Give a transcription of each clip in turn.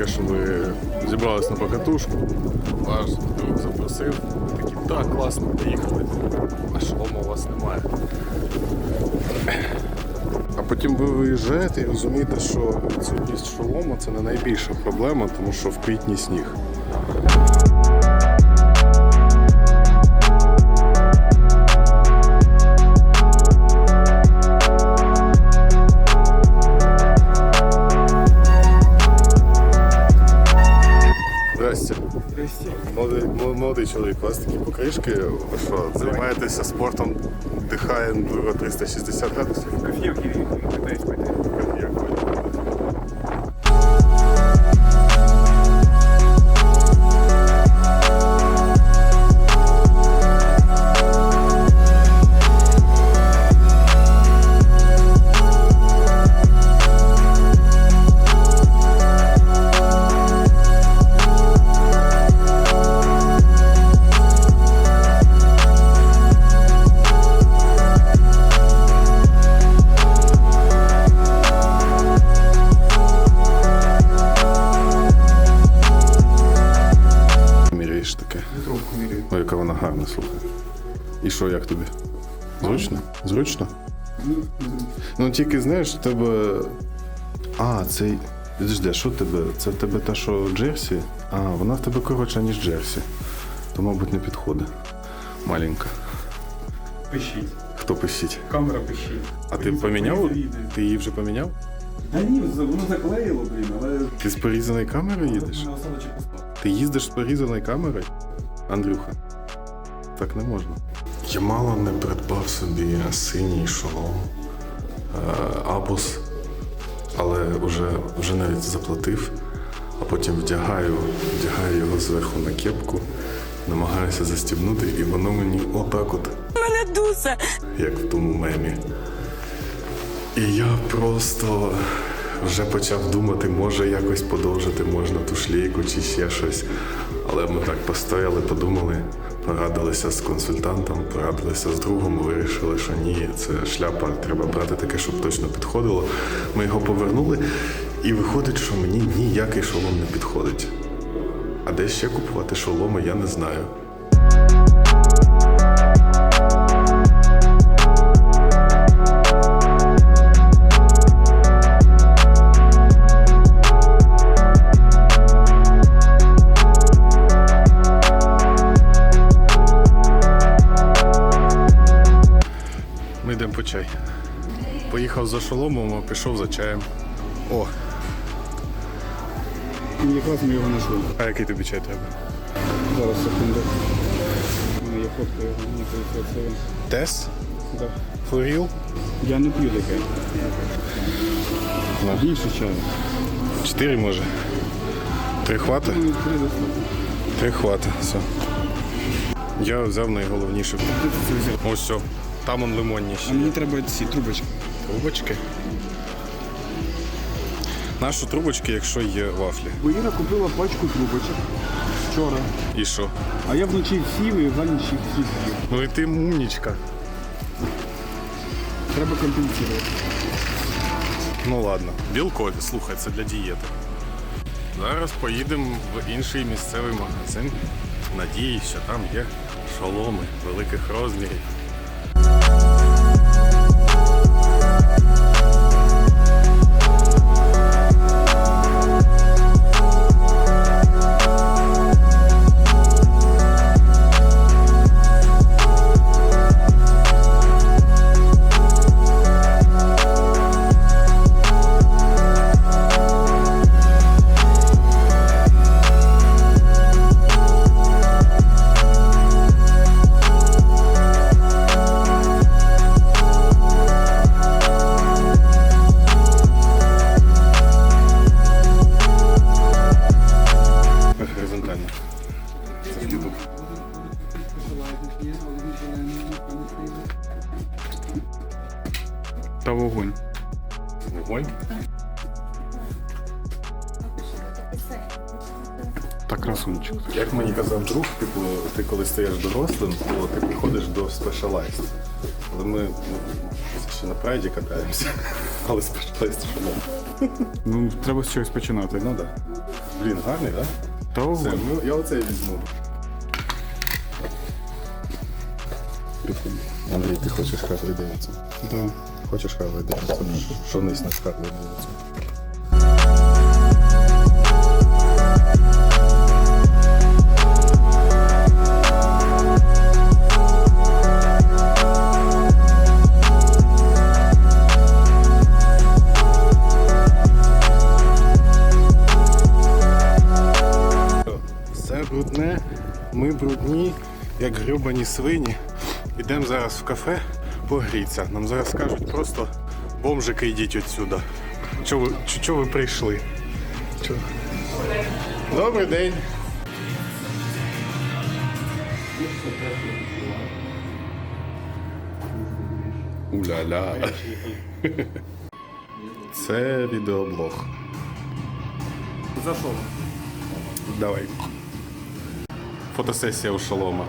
таке, що ви зібрались на покатушку, ваш друг запросив, такі, так, класно, поїхали. А шолома у вас немає. А потім ви виїжджаєте і розумієте, що відсутність шолома це не найбільша проблема, тому що в квітні сніг. Молодий, молодий чоловік, у вас такі покришки, ви що, займаєтеся спортом, дихає ендуро 360 градусів? Коф'євки пытаюсь пойти. Міряєш таке. Трубку меряю. Ой, яка вона гарна, слухай. І що, як тобі? Зручно? Зручно? Ну тільки знаєш, тебе. А, цей. Підожди, що тебе? Це в тебе та, що Джерсі? А, вона в тебе коротша, ніж Джерсі. То, мабуть, не підходить. Маленька. Пищить. Хто пишіть? Камера пищить. А ти поміняв? Ти її вже поміняв? Та ні, воно заклеїло, блін, але... Ти з порізаною камерою їдеш? Ти їздиш з порізаною камерою? Андрюха, так не можна. Я мало не придбав собі синій шолом, е, абус, але вже, вже навіть заплатив, а потім вдягаю, вдягаю його зверху на кепку, намагаюся застібнути, і воно мені отак от мене дуса. як в тому мемі. І я просто вже почав думати, може якось подовжити можна ту шлейку чи ще щось. Але ми так постояли, подумали, порадилися з консультантом, порадилися з другом, вирішили, що ні, це шляпа, треба брати таке, щоб точно підходило. Ми його повернули, і виходить, що мені ніякий шолом не підходить. А де ще купувати шоломи, я не знаю. Поїхав за шоломом, а пішов за чаєм. О, Якраз ми його знайшли. а який тобі чай треба? Зараз, секунду. У мене є фотка його, мені кажеться, це він. Тес? Да. Флоріл? Я не п'ю таке. Більше чаю. Чотири може. Три хвати? Ну, три достатньо. Три хвати, все. Я взяв найголовніше. Ти це взяв. Ось все. Там он лимонні А мені треба ці трубочки. Трубочки. Наші трубочки, якщо є вафлі. Бо Іра купила пачку трубочок вчора. І що? А я вночі сів і за ніч їх з'їв. Ну і ти мумнічка. Треба компенсувати. Ну ладно. Білкові, слухай, це для дієти. Зараз поїдемо в інший місцевий магазин. Надіюсь, що там є шоломи великих розмірів. Bye. Та красунчик. Як мені казав друг, типу, ти коли стаєш дорослим, то ти приходиш до Specialized. Але ми ну, ще на прайді катаємося. Але Specialized шолом. Ну, треба з чогось починати. Ну так. Да. Блін, гарний, так? Та Да? вогонь. Це, ну, я оцей візьму. Андрій, ти хочеш Харлі Девідсон? Да. Хочеш Харлі Девідсон? Жонись на Харлі Девідсон. Як грюбані свині. Ідемо зараз в кафе погріться. Нам зараз скажуть просто бомжики йдіть отсюди. Чого ви, чо- чо ви прийшли? Чо? Добрий день. Уля-ля. Це відеоблог. Зашов. Давай. Фотосесія у шолома.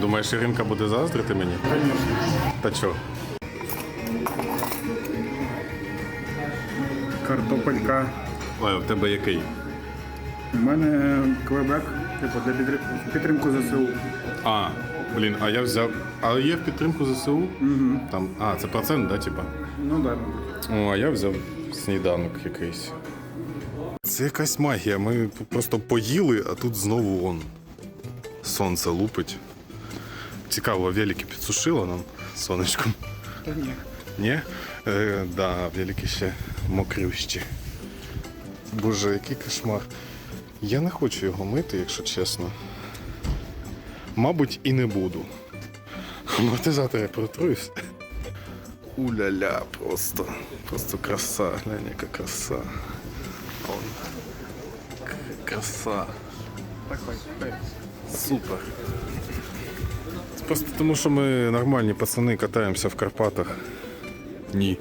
Думаєш, Іринка буде заздрити мені? Конечно. Та чо? Картопелька. Ой, у тебе який? У мене квебек, типу, для підтри- підтримку ЗСУ. А, блін, а я взяв. А є в підтримку ЗСУ? Угу. Там, а, це процент, да, типа? Ну так. Да. О, а я взяв сніданок якийсь. Це якась магія. Ми просто поїли, а тут знову он. Сонце лупить. Цікаво, велики підсушило нам сонечком. Та ні. Ні? Е, да, велики ще мокрющі. Боже, який кошмар. Я не хочу його мити, якщо чесно. Мабуть, і не буду. Амортизатор я протруюсь. Уля-ля, просто. Просто краса. Глянь, яка краса. Он. Краса. Так, хай, хай. Супер. Це Просто тому, що ми нормальні пацани катаємося в Карпатах. Ні.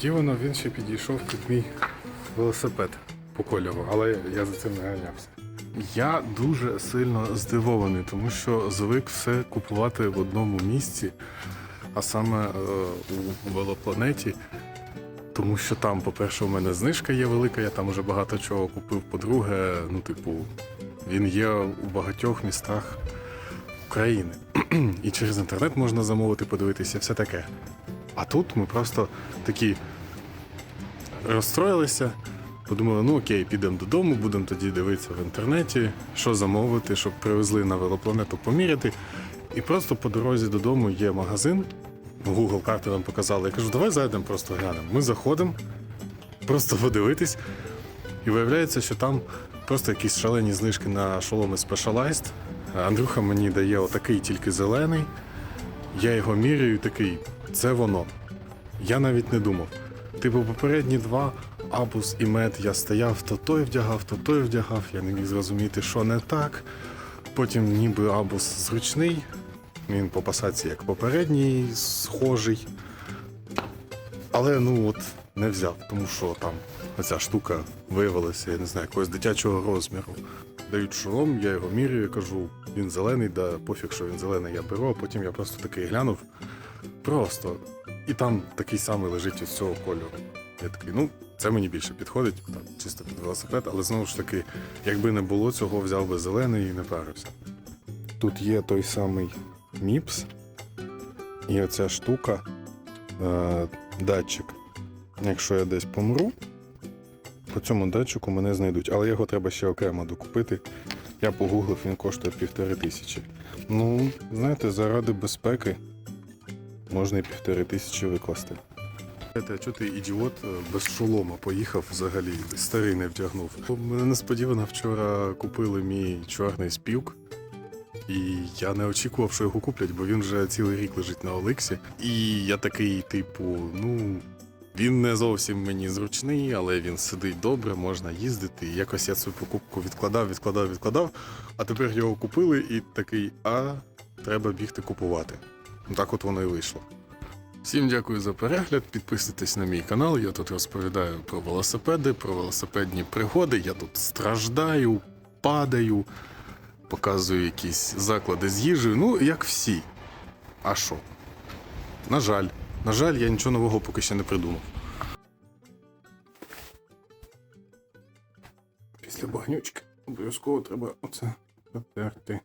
Несподівано він ще підійшов під мій велосипед по кольору, але я за цим не ганявся. Я дуже сильно здивований, тому що звик все купувати в одному місці, а саме е, у велопланеті. Тому що там, по-перше, у мене знижка є велика, я там уже багато чого купив. По-друге, ну, типу, він є у багатьох містах України. І через інтернет можна замовити, подивитися, все таке. А тут ми просто такі розстроїлися, подумали, ну окей, підемо додому, будемо тоді дивитися в інтернеті, що замовити, щоб привезли на велопланету поміряти. І просто по дорозі додому є магазин. Google карти нам показали. Я кажу, давай зайдемо, просто глянемо. Ми заходимо, просто подивитись. І виявляється, що там просто якісь шалені знижки на шоломи Specialized. Андрюха мені дає отакий тільки зелений. Я його міряю такий, це воно. Я навіть не думав. Типу, попередні два абус і мед я стояв, то той вдягав, то той вдягав. Я не міг зрозуміти, що не так. Потім ніби абус зручний. Він по пасаці як попередній, схожий. Але ну от не взяв, тому що там оця штука виявилася, я не знаю, якогось дитячого розміру. Дають шолом, я його міряю, кажу, він зелений, да пофіг, що він зелений, я беру, а потім я просто такий глянув. Просто. І там такий самий лежить із цього кольору. Я такий, ну, це мені більше підходить, там, чисто під велосипед, але знову ж таки, якби не було цього, взяв би зелений і не парився. Тут є той самий міпс, і оця штука, е, датчик. Якщо я десь помру, по цьому датчику мене знайдуть, але його треба ще окремо докупити. Я погуглив, він коштує півтори тисячі. Ну, знаєте, заради безпеки можна і півтори тисячі викласти. А чого ти ідіот е, без шолома поїхав взагалі, старий не вдягнув. Мене несподівано вчора купили мій чорний співк. І я не очікував, що його куплять, бо він вже цілий рік лежить на Оликсі. І я такий, типу, ну, він не зовсім мені зручний, але він сидить добре, можна їздити. Якось я цю покупку відкладав, відкладав, відкладав. А тепер його купили і такий, а треба бігти купувати. Так от воно і вийшло. Всім дякую за перегляд. Підписуйтесь на мій канал. Я тут розповідаю про велосипеди, про велосипедні пригоди. Я тут страждаю, падаю, показую якісь заклади з їжею. Ну, як всі. А що? На жаль, на жаль, я нічого нового поки ще не придумав. Після багнючки обов'язково треба оце затерти.